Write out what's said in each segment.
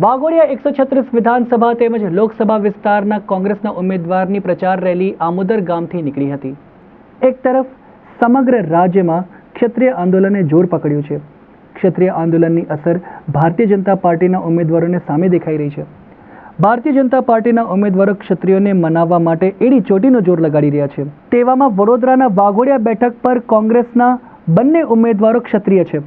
વાઘોડિયા એકસો છત્રીસ વિધાનસભા તેમજ લોકસભા વિસ્તારના કોંગ્રેસના ઉમેદવારની પ્રચાર રેલી આમોદર ગામથી નીકળી હતી. એક તરફ સમગ્ર રાજ્યમાં ક્ષત્રિય આંદોલને જોર પકડ્યું છે. ક્ષત્રિય આંદોલનની અસર ભારતીય જનતા પાર્ટીના ઉમેદવારોને સામે દેખાઈ રહી છે. ભારતીય જનતા પાર્ટીના ઉમેદવારો ક્ષત્રિયોને મનાવવા માટે એડી ચોટીનો જોર લગાડી રહ્યા છે. તેવામાં વડોદરાના વાઘોડિયા બેઠક પર કોંગ્રેસના બંને ઉમેદવારો ક્ષત્રિય છે.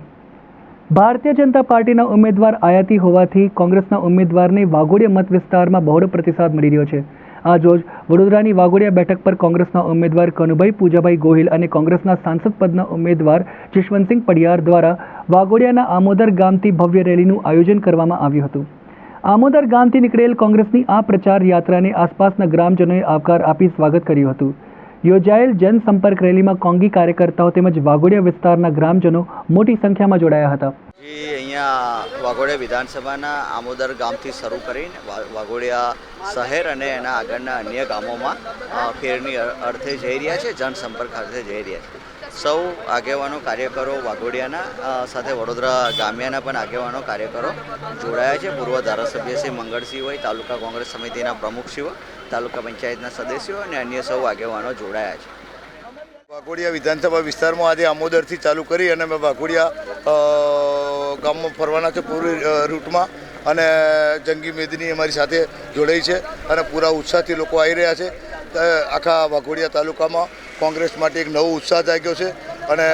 ભારતીય જનતા પાર્ટીના ઉમેદવાર આયાતી હોવાથી કોંગ્રેસના ઉમેદવારને વાઘોડિયા મત વિસ્તારમાં બહોળો પ્રતિસાદ મળી રહ્યો છે. આજ રોજ વડોદરાની વાઘોડિયા બેઠક પર કોંગ્રેસના ઉમેદવાર કનુભાઈ પૂજાભાઈ ગોહિલ અને કોંગ્રેસના સાંસદ પદના ઉમેદવાર જશવંતસિંહ પડિયાર દ્વારા વાઘોડિયાના આમોદર ગામથી ભવ્ય રેલીનું આયોજન કરવામાં આવ્યું હતું. આમોદર ગામથી નીકળેલ કોંગ્રેસની આ પ્રચાર યાત્રાને આસપાસના ગ્રામજનોએ આવકાર આપી સ્વાગત કર્યું હતું. યોજાયેલ જનસંપર્ક રેલીમાં કોંગી કાર્યકર્તાઓ તેમજ વાઘોડિયા વિસ્તારના ગ્રામજનો મોટી સંખ્યામાં જોડાયા હતા. અહીંયા વાઘોડિયા વિધાનસભાના આમોદર ગામથી શરૂ કરીને વાઘોડિયા શહેર અને એના આગળના અન્ય ગામોમાં ફેરની અર્થે જઈ રહ્યા છે, જનસંપર્ક અર્થે જઈ રહ્યા છે. સૌ આગેવાનો, કાર્યકરો વાઘોડિયાના સાથે વડોદરા ગામિયાના પણ આગેવાનો, કાર્યકરો જોડાયા છે. પૂર્વ ધારાસભ્ય શ્રી મંગળસિંહ હોય, તાલુકા કોંગ્રેસ સમિતિના પ્રમુખશ્રીઓ તાલુકા પંચાયતના સદસ્યો અને અન્ય સૌ આગેવાનો જોડાયા છે. વાઘોડિયા વિધાનસભા વિસ્તારમાં આજે આમોદરથી ચાલુ કરી અને અમે વાઘોડિયા ગામમાં ફરવાના છે પૂરી રૂટમાં અને જંગી મેદની અમારી સાથે જોડાઈ છે અને પૂરા ઉત્સાહથી લોકો આવી રહ્યા છે. આખા વાઘોડિયા તાલુકામાં કોંગ્રેસ માટે એક નવો ઉત્સાહ જાગ્યો છે અને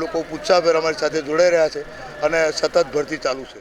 લોકો ઉત્સાહભેર અમારી સાથે જોડાઈ રહ્યા છે અને સતત ભરતી ચાલુ છે.